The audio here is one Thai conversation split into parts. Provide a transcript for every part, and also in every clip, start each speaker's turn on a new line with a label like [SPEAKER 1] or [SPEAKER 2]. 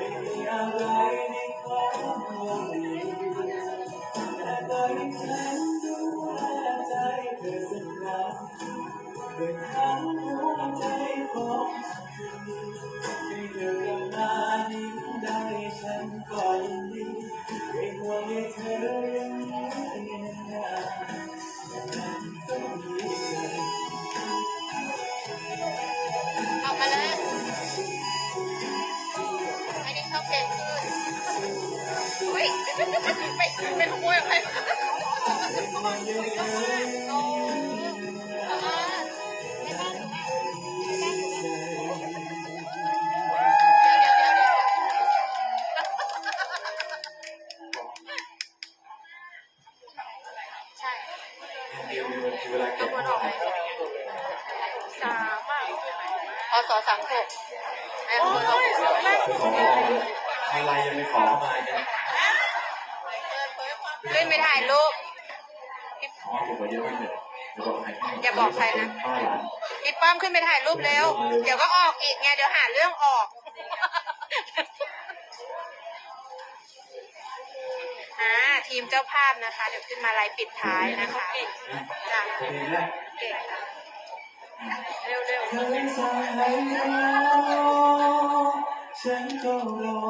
[SPEAKER 1] ไม่มีอะไรในความหวังดีแต่ตอนที่ฉันดูแลใจเธอสักครั้งเปิดทั้งหัวใจของฉันให้เธอกลับมายิ้มได้ฉันก็ยินดีไม่ห่วงให้เธอยัง
[SPEAKER 2] ไปไปขโมยอะไรมาโอ้เอามาไม่บ้านหนูอะไม่บอะเดี๋ยวเดี๋ยวเดี๋ยวเดี๋ยวใช่ต้
[SPEAKER 1] เก็
[SPEAKER 2] อง
[SPEAKER 1] บ
[SPEAKER 2] วนอกไหมสามอะพศสามหกไอ้คนเรา
[SPEAKER 1] ขอะไรยังไม่ขอมาอีกนะ
[SPEAKER 2] ขึ้นไปถ่ย
[SPEAKER 1] ลยเดี๋ยวบอกใครให้
[SPEAKER 2] อย่าบอกใครนะ
[SPEAKER 1] ป้าหลาน
[SPEAKER 2] พี่ป้อมขึ้นไปถ่ายรูปเร็ว เดี๋ยวก็ออกอีกไง เดี๋ยวหาเรื่องออกอ่าทีมเจ้าภาพนะคะ เดี๋ยวขึ้นมาไลฟ์ปิดท้ายนะคะจ้ะ
[SPEAKER 1] เพลงแรก
[SPEAKER 2] เก่งค่ะเร็วเร็ว
[SPEAKER 1] เธอไม่สั่งให้รอฉันก็รอ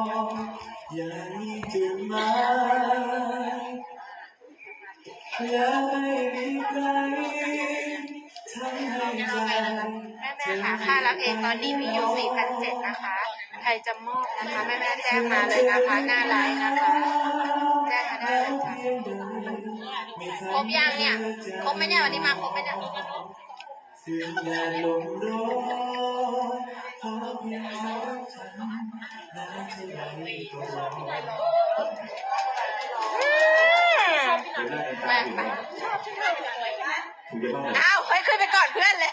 [SPEAKER 1] อย่ามีจุดหมาย อย่าให้มีใครทำให้ใจ
[SPEAKER 2] แม่แม่ค่ะค่ารับเองตอนนี้มีอยู่สี่พันเจ็ดนะคะ ใครจะมอบนะคะแม่แม่แจ้งมาเลยนะคะหน้าไลน์นะคะ แจ้งมาได้เลยค่ะครบยังเนี่ย ครบไหมเนี่ยวันนี้มาครบไหมเนี่ย
[SPEAKER 1] ถึงแดดลมร้อนขอเพียงเธอฉันนานเท่าไรก็รอ
[SPEAKER 2] แม่
[SPEAKER 1] ตาม
[SPEAKER 2] ไป
[SPEAKER 1] ถึงจะต้อง
[SPEAKER 2] อ้าวเฮ้ยขึ้นไปก่อนเพื่อนเลย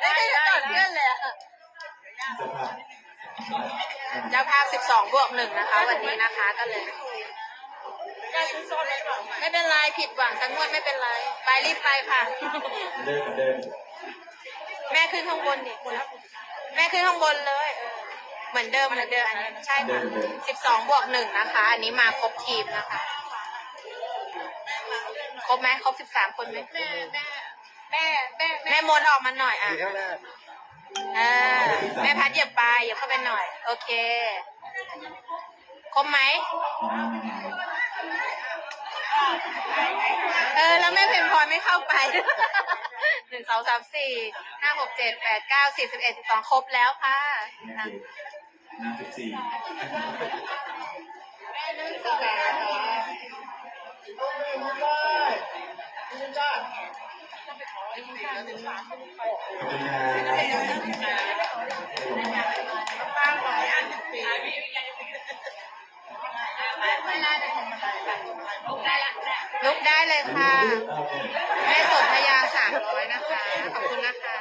[SPEAKER 2] ไม่ขึ้นไปก่อนเพื่อนเลยอะ
[SPEAKER 1] จะพา
[SPEAKER 2] เจ้าภาพ 12 บวกหนึ่งนะคะ วันนี้นะคะก็เลย ไม่เป็นไรผิดหวังสักงวดไม่เป็นไร ไปรีบไปค่ะ
[SPEAKER 1] เดินเหมือนเดิม
[SPEAKER 2] แม่ขึ้นข้างบนดิแม่ขึ้นข้างบนเลยเออ เหมือนเดิมเหมือนเดิมใช่ค่ะ12บวกหนึ่งนะคะ อันนี้มาครบทีมนะคะ ครบไหมครบ13คนไหมแม่แม่แม่แม่แม่มนต์ออกมาหน่อยอะเออแม่พัดเหยียบไปเหยียบเข้าไปหน่อย โอเค ครบไหมเออแล้วแม่เพนพลอยไม่เข้าไปหนึ่งสองสามสี่ห้าหกเจ็ดแปดเก้าสิบสิบเอ็ดสิบสองครบแล้วค่ะ
[SPEAKER 1] น้ำสิบสี่ขอบคุณครับ
[SPEAKER 2] ลุกได้เลยค่ะ แม่สนธยาสามร้อยนะคะ ขอบคุณนะคะ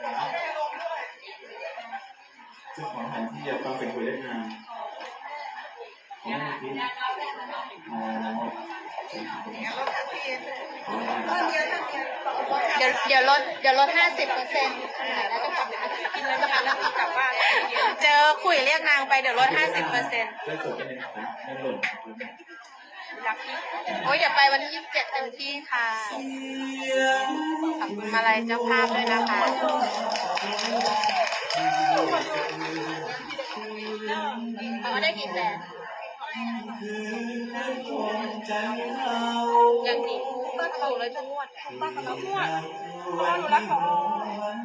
[SPEAKER 1] เจ้าข องสถานที่อยากฟังเป็นคุยเล่นงานของมูลที่อ๋อ
[SPEAKER 2] เดี๋ยวเดี๋ยวลดเดี๋ยวลดห้าสิบเปอร์เซ็นต์แล้วก็กลับกินแล้วก็แล้วก็กลับบ้านเจอคุยเรียกนางไปเดี๋ยวลดห้าสิบเปอร์เซ็นต์
[SPEAKER 1] ได้จดกันเลยนะเงินหล่น
[SPEAKER 2] โอ้ยเดี๋ยวไปวันที่ยี่สิบเจ็ดเต็มที่ค่ะ ขอบคุณมาลัยเจ้าภาพด้วยนะคะ เขาได้กี่แสน
[SPEAKER 1] ใจเรา
[SPEAKER 2] ยังดีก็ถูกเลยทุกงวดทุกงวด
[SPEAKER 1] วันที่หวน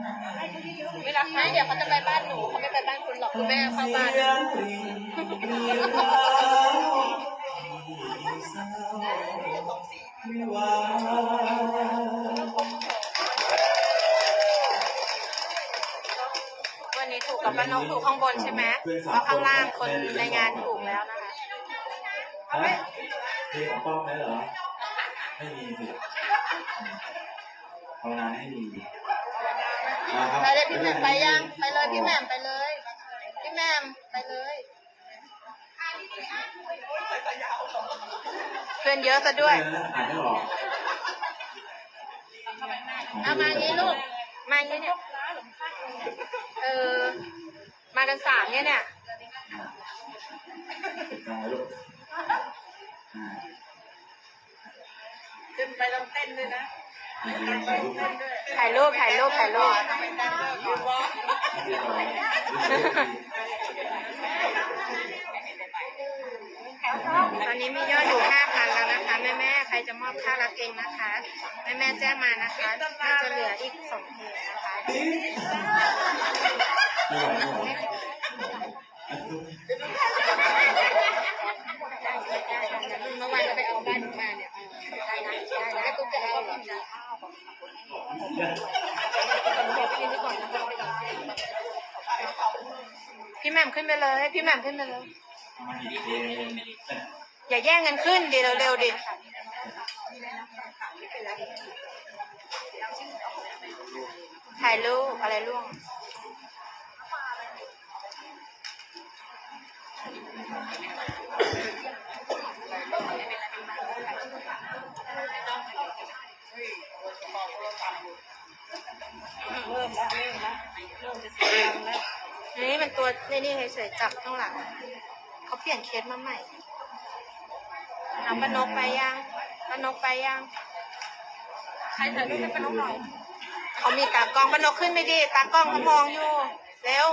[SPEAKER 2] ไม่รักไหมเดี๋ยวเขาจะไปบ้านหนูเขาไม่ไปบ้านคุณหรอกคุณแม่เข้าบ้าน
[SPEAKER 1] เสียงปรีมีร้าวมีเศร้า ม่ว่า
[SPEAKER 2] วันนี้ถูกกับป้านกถูกข้างบนใช่ไหมเพราะข้างล่างคนในงานถูกแล้วนะคะ
[SPEAKER 1] ฮะเพลงของป้อมไหมเหรอ ไม่มีสิภาวนาให้มีมาครับ
[SPEAKER 2] ไปเลยพี่แหม่มไปยัง ไปเลยพี่แหม่มไปเลย พี่แหม่มไปเลยเพื่อนเยอะซะด้วย
[SPEAKER 1] อ่านไม่ออก
[SPEAKER 2] เอามางี้ลูก มางี้เนี่ย เออ มากันสามเนี่ยเนี่ย
[SPEAKER 1] ตายลูกอ่า
[SPEAKER 3] ขึ้นไปต้องเต้นด้วยนะ
[SPEAKER 1] อ่ายืนถ่ายรูป
[SPEAKER 3] เต้นด้วย
[SPEAKER 2] ถ่ายรูปถ่ายรูปถ่ายรูป
[SPEAKER 3] ต้องไปเต้นด้วยยืนวอล์ก
[SPEAKER 1] เรียบร้อย
[SPEAKER 2] ตอนนี้มียอดอยู่ห้าพันแล้วนะคะแม่แม่ๆใครจะมอบค่ารักเองนะคะแม่แม่ๆแจ้งมานะคะน่าจะเหลืออีกสองเพลงนะคะ
[SPEAKER 1] ไม่ไหวไม่ไหวอะลูก
[SPEAKER 2] เมื่อวานก็ไปเอาบ้านมาเนี่ยได้นะได้นะตุ๊กจะเอาหรอ พี่แหม่มขึ้นไปเลย พี่แหม่มขึ้นไปเลย
[SPEAKER 1] อ
[SPEAKER 2] ย่าแย่งกันขึ้นดิเร็วๆดิถ่ายรูปอะไรร่วง
[SPEAKER 3] ริ่มจะเสียงแล้ว
[SPEAKER 2] นี่มันตัวนี่นี่เฉยๆจับข้างหลัง เขาเปลี่ยนเคสมาใหม่เอาปานกไปยังปานกไปยัง
[SPEAKER 3] ใครถ่ายรูปให้ปนกหน่อย
[SPEAKER 2] เขามีตากล้องปานกขึ้นไม่ดี ตากล้องเขามองอยู่ เร็ว